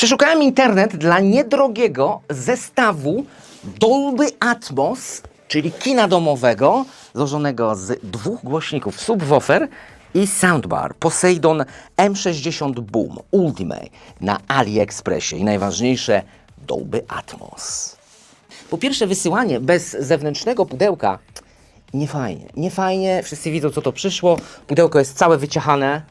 Przeszukałem internet dla niedrogiego zestawu Dolby Atmos, czyli kina domowego, złożonego z dwóch głośników subwoofer i soundbar. Poseidon M60 Boom Ultimate na AliExpressie i najważniejsze Dolby Atmos. Po pierwsze wysyłanie bez zewnętrznego pudełka. Nie fajnie, nie fajnie, wszyscy widzą co to przyszło, pudełko jest całe wyciachane,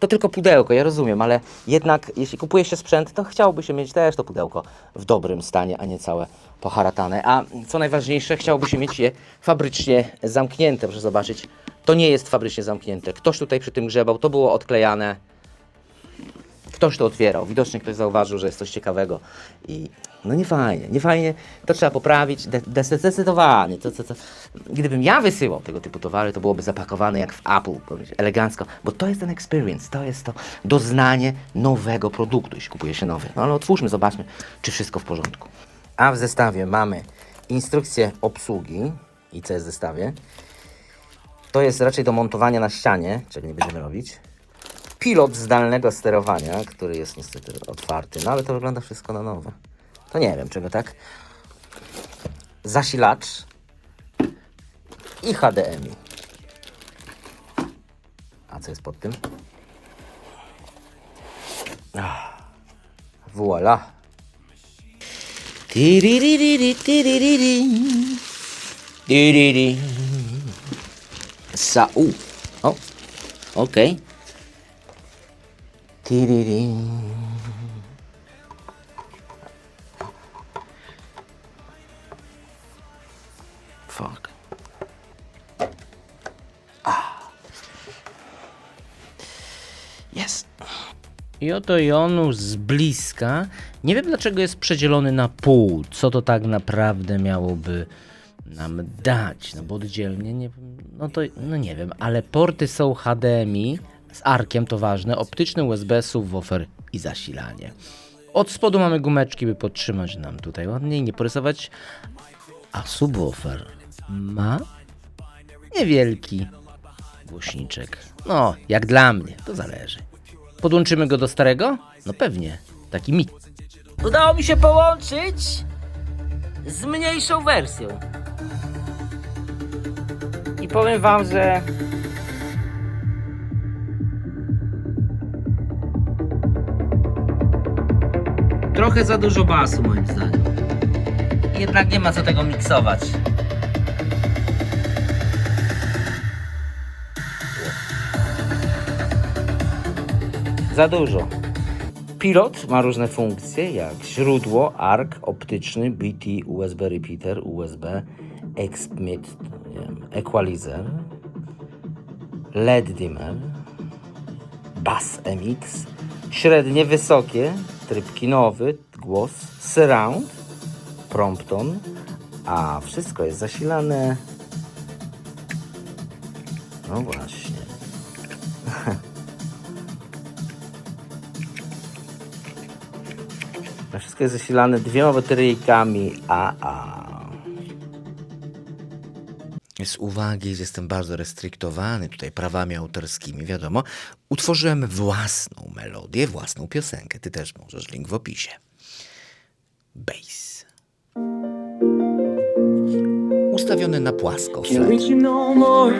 to tylko pudełko, ja rozumiem, ale jednak jeśli kupuje się sprzęt, to chciałoby się mieć też to pudełko w dobrym stanie, a nie całe poharatane. A co najważniejsze, chciałoby się mieć je fabrycznie zamknięte. Proszę zobaczyć, to nie jest fabrycznie zamknięte. Ktoś tutaj przy tym grzebał, to było odklejane. Ktoś to otwierał. Widocznie ktoś zauważył, że jest coś ciekawego. I no nie fajnie, nie fajnie. To trzeba poprawić. De- de- Zdecydowanie. To, to, to. Gdybym ja wysyłał tego typu towary, to byłoby zapakowane jak w Apple, elegancko. Bo to jest ten experience, to jest to doznanie nowego produktu, jeśli kupuje się nowy. No ale otwórzmy, zobaczmy, czy wszystko w porządku. A w zestawie mamy instrukcję obsługi. I co jest w zestawie? To jest raczej do montowania na ścianie, czego nie będziemy robić pilot zdalnego sterowania, który jest niestety otwarty, no ale to wygląda wszystko na nowe. To nie wiem czego tak. Zasilacz i HDMI. A co jest pod tym? Ah, Voila. Tiririri, tiririri. Tiriri. Sa u. O, okej. Tiriri. Fuck. Ah. Jest. I oto Jonusz z bliska. Nie wiem dlaczego jest przedzielony na pół. Co to tak naprawdę miałoby nam dać? No bo oddzielnie nie No to no nie wiem, ale porty są HDMI z arkiem to ważne, optyczny USB, subwoofer i zasilanie. Od spodu mamy gumeczki, by podtrzymać nam tutaj ładnie i nie porysować. A subwoofer ma niewielki głośniczek. No, jak dla mnie, to zależy. Podłączymy go do starego? No pewnie, taki mix. Udało mi się połączyć z mniejszą wersją. I powiem wam, że trochę za dużo basu moim zdaniem. Jednak nie ma co tego miksować. Za dużo. Pilot ma różne funkcje, jak źródło, ARC optyczny, BT, USB repeater, USB, XMIT, equalizer, LED dimmer, bass MX, średnie, wysokie, tryb kinowy, głos, surround, prompton, a wszystko jest zasilane. No właśnie. wszystko jest zasilane dwiema bateryjkami AA. Z uwagi, że jestem bardzo restriktowany tutaj prawami autorskimi, wiadomo, utworzyłem własną melodię, własną piosenkę. Ty też możesz, link w opisie. Bass. Ustawiony na płasko. No.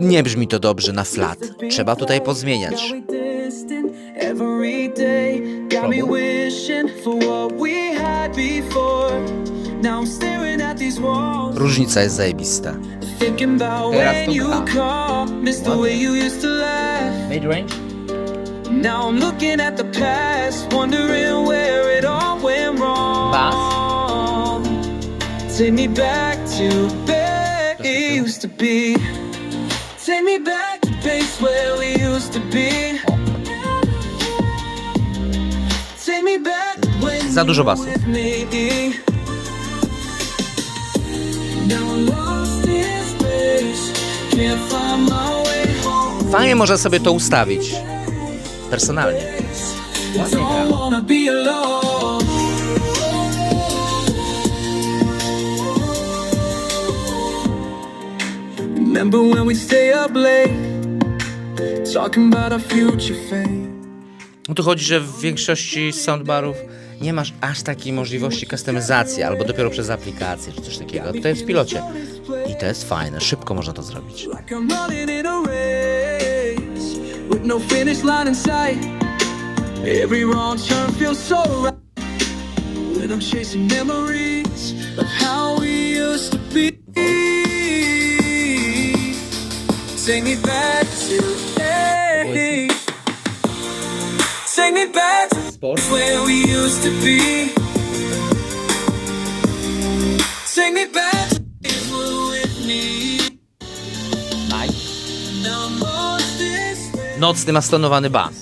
Nie brzmi to dobrze na flat. Trzeba tutaj pozmieniać. Got me distant every day. Got me wishing for what we had before. Now I'm staring at these walls. Różnica jest zajebista. Thinking about Teraz when you gra. call. Miss the way you used to laugh. Mid-range? Now I'm looking at the past, wondering where it all went wrong. Take me back to where it used to be. Take me back to place where we used to be. My way home. Fajnie można sobie to ustawić. Personalnie. Remember when we stay up late, talking about our future. No tu chodzi, że w większości soundbarów nie masz aż takiej możliwości kustomizacji, albo dopiero przez aplikację, czy coś takiego. Tutaj jest w pilocie. I to jest fajne, szybko można to zrobić. No. Take me back to Take me back Sport. where we used to be. Take me back. Now I'm this way Nocny ma stonowany bas.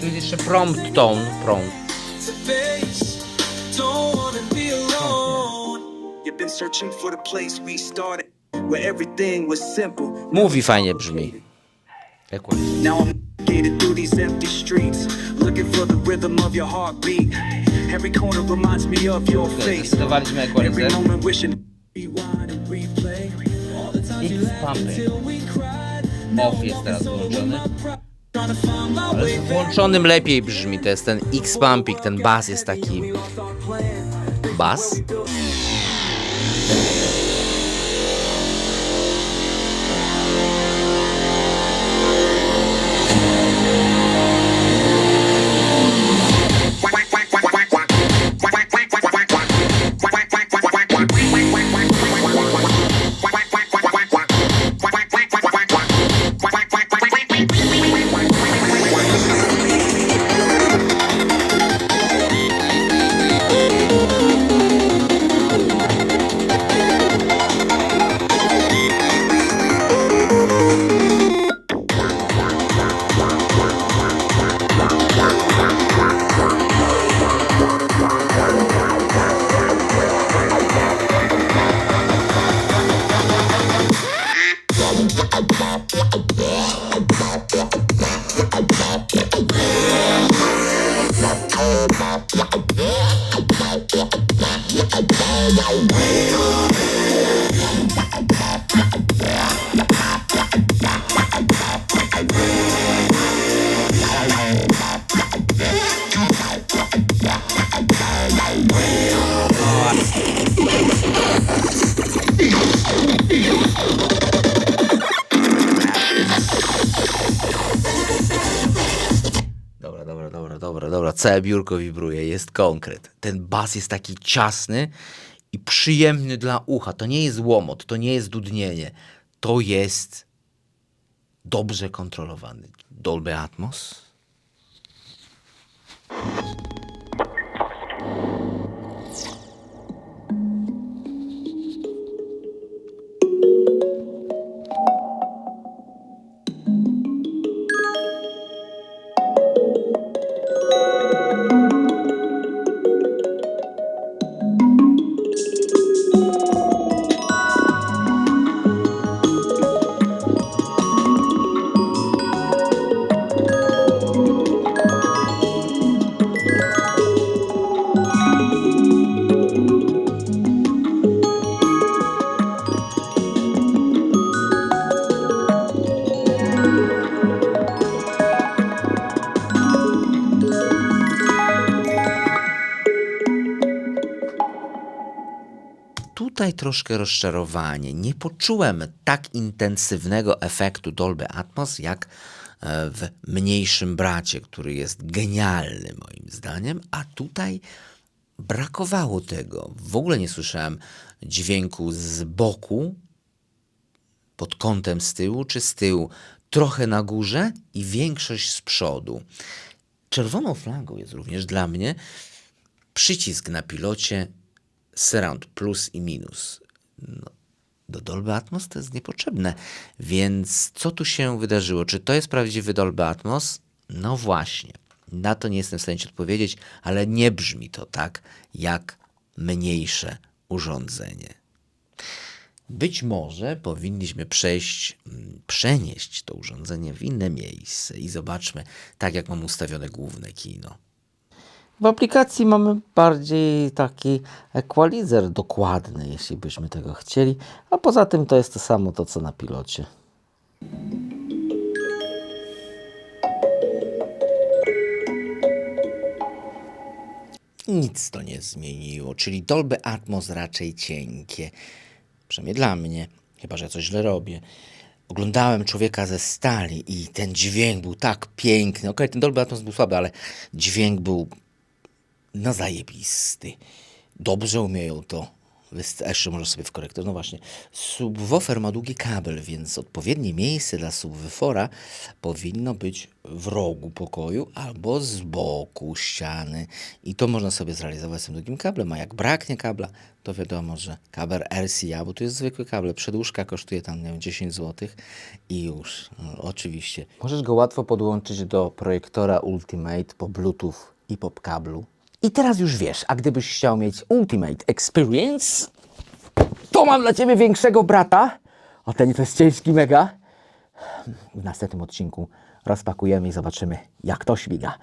Tu jest jeszcze prompt tone, prompt. to base. Don't wanna be alone. You've been searching for the place we started, where everything was simple. Mówi fajnie brzmi. Jak ładnie. Now I'm gated through these empty streets, looking for the rhythm of your heartbeat. Every corner reminds me of your face. Every moment wishing rewind and replay. All the times you laughed until we cried. Off jest teraz włączony. Ale z włączonym lepiej brzmi. To jest ten X-Pumping, ten bas jest taki... Bas? Całe biurko wibruje, jest konkret. Ten bas jest taki ciasny i przyjemny dla ucha. To nie jest łomot, to nie jest dudnienie. To jest dobrze kontrolowany. Dolby Atmos. Tutaj troszkę rozczarowanie. Nie poczułem tak intensywnego efektu Dolby Atmos jak e, w mniejszym bracie, który jest genialny moim zdaniem, a tutaj brakowało tego. W ogóle nie słyszałem dźwięku z boku, pod kątem z tyłu czy z tyłu, trochę na górze i większość z przodu. Czerwoną flagą jest również dla mnie przycisk na pilocie surround plus i minus. No, do Dolby Atmos to jest niepotrzebne. Więc co tu się wydarzyło? Czy to jest prawdziwy Dolby Atmos? No właśnie. Na to nie jestem w stanie ci odpowiedzieć, ale nie brzmi to tak jak mniejsze urządzenie. Być może powinniśmy przejść, mm, przenieść to urządzenie w inne miejsce i zobaczmy, tak jak mam ustawione główne kino. W aplikacji mamy bardziej taki equalizer dokładny, jeśli byśmy tego chcieli, a poza tym to jest to samo to co na pilocie. Nic to nie zmieniło, czyli Dolby Atmos raczej cienkie. Przynajmniej dla mnie, chyba że ja coś źle robię. Oglądałem człowieka ze stali i ten dźwięk był tak piękny. Okej, okay, ten Dolby Atmos był słaby, ale dźwięk był no zajebisty. Dobrze umieją to. Jeszcze może sobie w korektor. No właśnie. Subwoofer ma długi kabel, więc odpowiednie miejsce dla subwoofera powinno być w rogu pokoju albo z boku ściany. I to można sobie zrealizować z tym długim kablem. A jak braknie kabla, to wiadomo, że kabel RCA, bo to jest zwykły kabel. Przedłużka kosztuje tam nie wiem, 10 zł i już. No, oczywiście. Możesz go łatwo podłączyć do projektora Ultimate po Bluetooth i po kablu. I teraz już wiesz, a gdybyś chciał mieć Ultimate Experience, to mam dla Ciebie większego brata. O ten to jest ciężki mega. W następnym odcinku rozpakujemy i zobaczymy, jak to śmiga.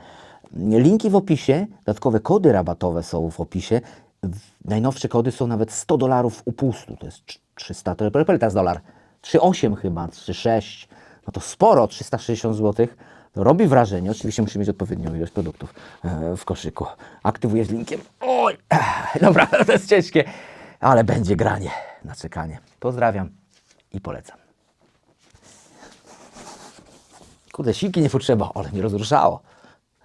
Linki w opisie, dodatkowe kody rabatowe są w opisie. Najnowsze kody są nawet 100 dolarów upustu. To jest trz- 300, to jest dolar. 3,8 chyba, 3,6. No to sporo, 360 zł. Robi wrażenie. Oczywiście musi mieć odpowiednią ilość produktów e, w koszyku. Aktywuję z linkiem. Oj, dobra, to jest ciężkie, ale będzie granie na czekanie. Pozdrawiam i polecam. Kurde, siłki nie potrzeba, ale mnie rozruszało.